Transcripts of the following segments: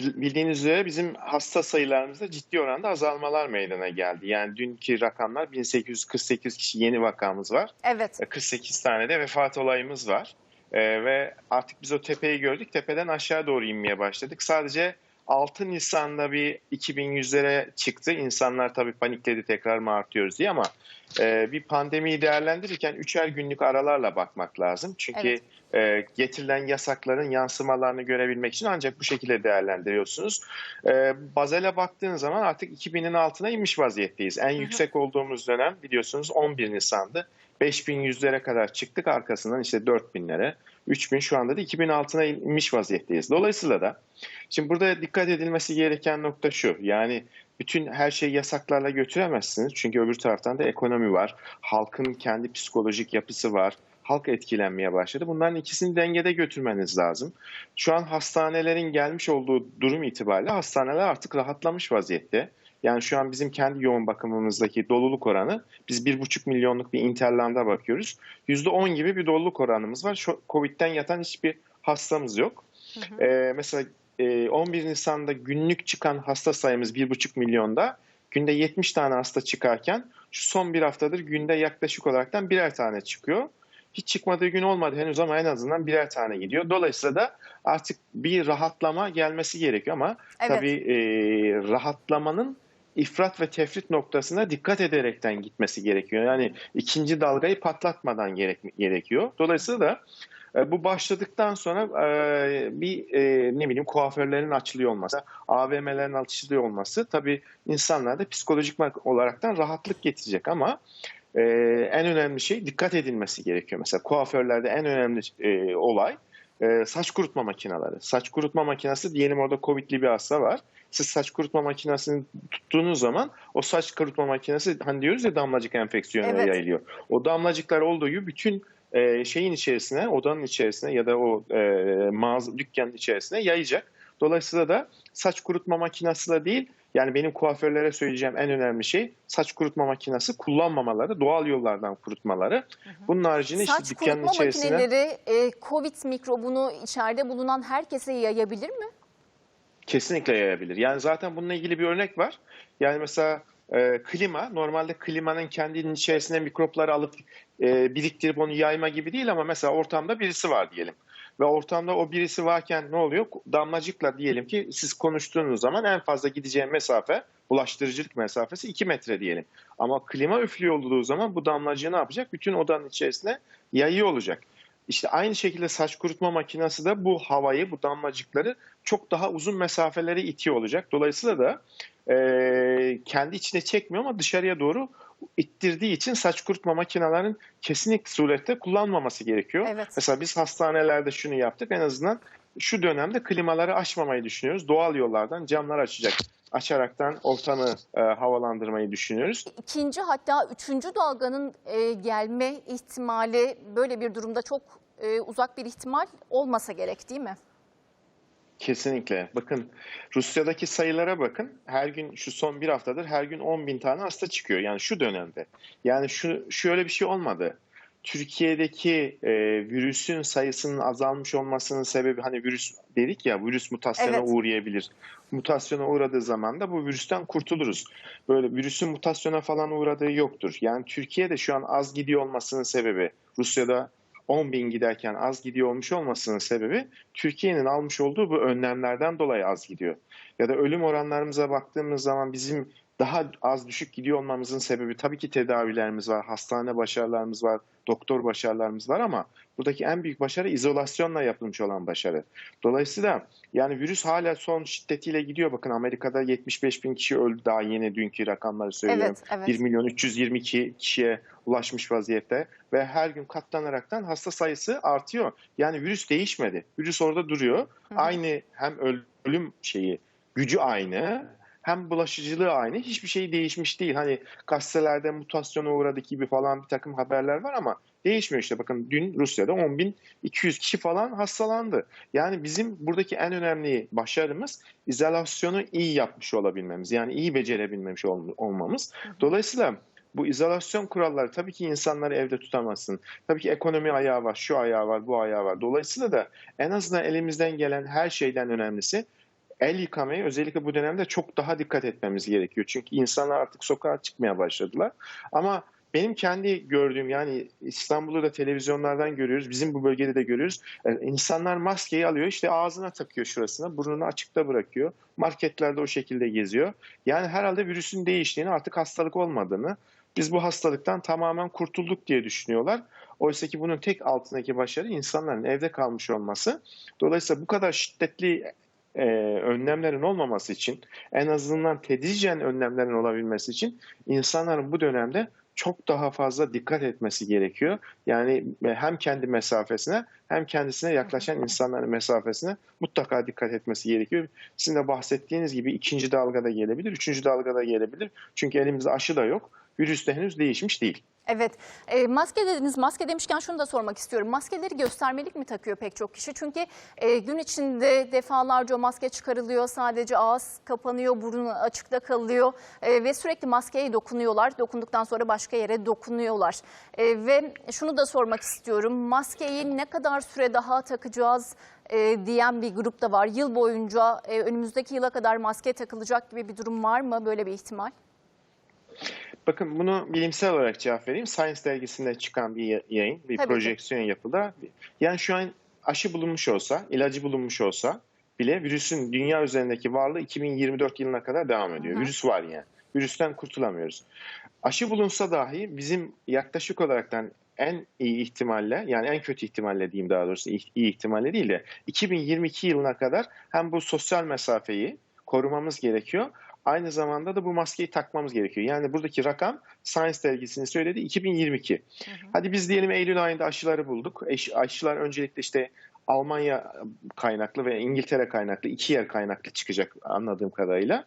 bildiğiniz üzere bizim hasta sayılarımızda ciddi oranda azalmalar meydana geldi. Yani dünkü rakamlar 1848 kişi yeni vakamız var. Evet. 48 tane de vefat olayımız var. Ee, ve artık biz o tepeyi gördük. Tepeden aşağı doğru inmeye başladık. Sadece 6 Nisan'da bir 2100'lere çıktı. İnsanlar tabii panikledi tekrar mı artıyoruz diye ama e, bir pandemiyi değerlendirirken üçer günlük aralarla bakmak lazım. Çünkü e, getirilen yasakların yansımalarını görebilmek için ancak bu şekilde değerlendiriyorsunuz. E, Bazel'e baktığın zaman artık 2000'in altına inmiş vaziyetteyiz. En yüksek olduğumuz dönem biliyorsunuz 11 Nisan'dı. 5100'lere kadar çıktık arkasından işte 4000'lere. 3000 şu anda da 2000 altına inmiş vaziyetteyiz. Dolayısıyla da şimdi burada dikkat edilmesi gereken nokta şu. Yani bütün her şeyi yasaklarla götüremezsiniz. Çünkü öbür taraftan da ekonomi var. Halkın kendi psikolojik yapısı var. Halk etkilenmeye başladı. Bunların ikisini dengede götürmeniz lazım. Şu an hastanelerin gelmiş olduğu durum itibariyle hastaneler artık rahatlamış vaziyette. Yani şu an bizim kendi yoğun bakımımızdaki doluluk oranı biz 1,5 milyonluk bir interlanda bakıyoruz. %10 gibi bir doluluk oranımız var. Şu Covid'den yatan hiçbir hastamız yok. Hı hı. Ee, mesela e, 11 Nisan'da günlük çıkan hasta sayımız 1,5 milyonda. Günde 70 tane hasta çıkarken şu son bir haftadır günde yaklaşık olaraktan birer tane çıkıyor. Hiç çıkmadığı gün olmadı henüz ama en azından birer tane gidiyor. Dolayısıyla da artık bir rahatlama gelmesi gerekiyor ama evet. tabii e, rahatlamanın ifrat ve tefrit noktasına dikkat ederekten gitmesi gerekiyor. Yani ikinci dalgayı patlatmadan gerek, gerekiyor. Dolayısıyla da e, bu başladıktan sonra e, bir e, ne bileyim kuaförlerin açılıyor olması, AVM'lerin açılıyor olması tabii insanlarda psikolojik olaraktan rahatlık getirecek ama en önemli şey dikkat edilmesi gerekiyor. Mesela kuaförlerde en önemli olay saç kurutma makineleri. Saç kurutma makinesi diyelim orada Covid'li bir hasta var siz saç kurutma makinesini tuttuğunuz zaman o saç kurutma makinesi hani diyoruz ya damlacık enfeksiyonu evet. yayılıyor. O damlacıklar olduğu gibi bütün e, şeyin içerisine, odanın içerisine ya da o e, mağaza dükkanın içerisine yayacak. Dolayısıyla da saç kurutma makinesi de değil, yani benim kuaförlere söyleyeceğim en önemli şey saç kurutma makinesi kullanmamaları, doğal yollardan kurutmaları. Bunun haricinde saç işte dükkanın içerisine... Saç kurutma makineleri e, COVID mikrobunu içeride bulunan herkese yayabilir mi? Kesinlikle yayabilir. Yani zaten bununla ilgili bir örnek var. Yani mesela e, klima, normalde klimanın kendinin içerisine mikropları alıp e, biriktirip onu yayma gibi değil ama mesela ortamda birisi var diyelim. Ve ortamda o birisi varken ne oluyor? Damlacıkla diyelim ki siz konuştuğunuz zaman en fazla gideceğin mesafe, bulaştırıcılık mesafesi 2 metre diyelim. Ama klima üflüyor olduğu zaman bu damlacığı ne yapacak? Bütün odanın içerisine yayıyor olacak. İşte aynı şekilde saç kurutma makinesi de bu havayı, bu damlacıkları çok daha uzun mesafelere itiyor olacak. Dolayısıyla da e, kendi içine çekmiyor ama dışarıya doğru ittirdiği için saç kurutma makinelerinin kesinlikle surette kullanmaması gerekiyor. Evet. Mesela biz hastanelerde şunu yaptık en azından şu dönemde klimaları açmamayı düşünüyoruz. Doğal yollardan camlar açacak açaraktan ortamı e, havalandırmayı düşünüyoruz. İkinci hatta üçüncü dalganın e, gelme ihtimali böyle bir durumda çok e, uzak bir ihtimal olmasa gerek değil mi? Kesinlikle. Bakın Rusya'daki sayılara bakın. Her gün şu son bir haftadır her gün 10 bin tane hasta çıkıyor. Yani şu dönemde. Yani şu şöyle bir şey olmadı. Türkiye'deki e, virüsün sayısının azalmış olmasının sebebi hani virüs dedik ya virüs mutasyona evet. uğrayabilir. Mutasyona uğradığı zaman da bu virüsten kurtuluruz. Böyle virüsün mutasyona falan uğradığı yoktur. Yani Türkiye'de şu an az gidiyor olmasının sebebi Rusya'da 10 bin giderken az gidiyor olmuş olmasının sebebi Türkiye'nin almış olduğu bu önlemlerden dolayı az gidiyor. Ya da ölüm oranlarımıza baktığımız zaman bizim daha az düşük gidiyor olmamızın sebebi tabii ki tedavilerimiz var, hastane başarılarımız var, doktor başarılarımız var ama buradaki en büyük başarı izolasyonla yapılmış olan başarı. Dolayısıyla yani virüs hala son şiddetiyle gidiyor. Bakın Amerika'da 75 bin kişi öldü daha yeni dünkü rakamları söylüyorum. Evet, evet. 1 milyon 322 kişiye ulaşmış vaziyette ve her gün katlanaraktan hasta sayısı artıyor. Yani virüs değişmedi. Virüs orada duruyor. Hı. Aynı hem ölüm şeyi gücü aynı hem bulaşıcılığı aynı. Hiçbir şey değişmiş değil. Hani gazetelerde mutasyona uğradı gibi falan bir takım haberler var ama değişmiyor işte. Bakın dün Rusya'da 10.200 kişi falan hastalandı. Yani bizim buradaki en önemli başarımız izolasyonu iyi yapmış olabilmemiz. Yani iyi becerebilmemiş olmamız. Dolayısıyla bu izolasyon kuralları tabii ki insanları evde tutamazsın. Tabii ki ekonomi ayağı var, şu ayağı var, bu ayağı var. Dolayısıyla da en azından elimizden gelen her şeyden önemlisi el yıkamaya özellikle bu dönemde çok daha dikkat etmemiz gerekiyor. Çünkü insanlar artık sokağa çıkmaya başladılar. Ama benim kendi gördüğüm yani İstanbul'u da televizyonlardan görüyoruz. Bizim bu bölgede de görüyoruz. E, İnsanlar maskeyi alıyor işte ağzına takıyor şurasına burnunu açıkta bırakıyor. Marketlerde o şekilde geziyor. Yani herhalde virüsün değiştiğini artık hastalık olmadığını biz bu hastalıktan tamamen kurtulduk diye düşünüyorlar. Oysa ki bunun tek altındaki başarı insanların evde kalmış olması. Dolayısıyla bu kadar şiddetli e, önlemlerin olmaması için en azından tedricen önlemlerin olabilmesi için insanların bu dönemde çok daha fazla dikkat etmesi gerekiyor. Yani hem kendi mesafesine hem kendisine yaklaşan insanların mesafesine mutlaka dikkat etmesi gerekiyor. Sizin de bahsettiğiniz gibi ikinci dalgada gelebilir, üçüncü dalgada gelebilir. Çünkü elimizde aşı da yok. Virüs de henüz değişmiş değil. Evet, e, maske dediniz. Maske demişken şunu da sormak istiyorum. Maskeleri göstermelik mi takıyor pek çok kişi? Çünkü e, gün içinde defalarca maske çıkarılıyor. Sadece ağız kapanıyor, burun açıkta kalıyor e, ve sürekli maskeye dokunuyorlar. Dokunduktan sonra başka yere dokunuyorlar. E, ve şunu da sormak istiyorum. Maskeyi ne kadar süre daha takacağız? e, diyen bir grup da var. Yıl boyunca e, önümüzdeki yıla kadar maske takılacak gibi bir durum var mı? Böyle bir ihtimal? Bakın bunu bilimsel olarak cevap vereyim. Science dergisinde çıkan bir yayın, bir Tabii ki. projeksiyon yapıldı. Yani şu an aşı bulunmuş olsa, ilacı bulunmuş olsa bile virüsün dünya üzerindeki varlığı 2024 yılına kadar devam ediyor. Hı hı. Virüs var yani. Virüsten kurtulamıyoruz. Aşı bulunsa dahi bizim yaklaşık olaraktan en iyi ihtimalle yani en kötü ihtimalle diyeyim daha doğrusu iyi iyi ihtimalle değil de 2022 yılına kadar hem bu sosyal mesafeyi korumamız gerekiyor. Aynı zamanda da bu maskeyi takmamız gerekiyor. Yani buradaki rakam Science dergisinin söylediği 2022. Hadi biz diyelim Eylül ayında aşıları bulduk. Aşılar öncelikle işte Almanya kaynaklı ve İngiltere kaynaklı iki yer kaynaklı çıkacak anladığım kadarıyla.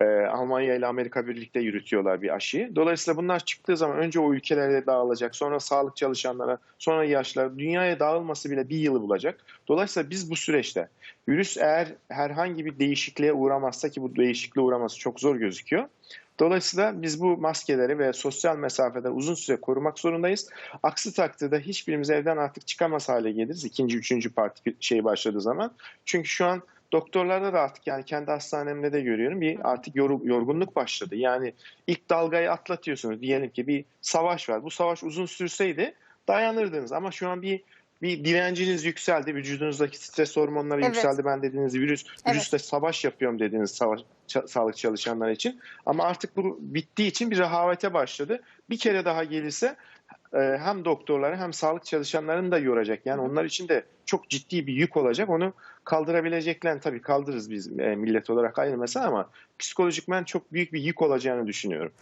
Ee, Almanya ile Amerika birlikte yürütüyorlar bir aşıyı. Dolayısıyla bunlar çıktığı zaman önce o ülkelere dağılacak, sonra sağlık çalışanlara, sonra yaşlar, dünyaya dağılması bile bir yılı bulacak. Dolayısıyla biz bu süreçte virüs eğer herhangi bir değişikliğe uğramazsa ki bu değişikliğe uğraması çok zor gözüküyor. Dolayısıyla biz bu maskeleri ve sosyal mesafeden uzun süre korumak zorundayız. Aksi takdirde hiçbirimiz evden artık çıkamaz hale geliriz. ikinci, üçüncü parti şey başladığı zaman. Çünkü şu an doktorlarda da artık yani kendi hastanemde de görüyorum bir artık yor- yorgunluk başladı. Yani ilk dalgayı atlatıyorsunuz. Diyelim ki bir savaş var. Bu savaş uzun sürseydi dayanırdınız ama şu an bir bir direnciniz yükseldi. Vücudunuzdaki stres hormonları Evet. yükseldi. Ben dediğiniz virüs, Evet. virüsle savaş yapıyorum dediğiniz savaş, ça- sağlık çalışanlar için. Ama artık bu bittiği için bir rehavete başladı. Bir kere daha gelirse hem doktorları hem sağlık çalışanlarını da yoracak. Yani onlar için de çok ciddi bir yük olacak. Onu kaldırabilecekler tabii kaldırırız biz e, millet olarak ayrı mesele ama psikolojikmen çok büyük bir yük olacağını düşünüyorum.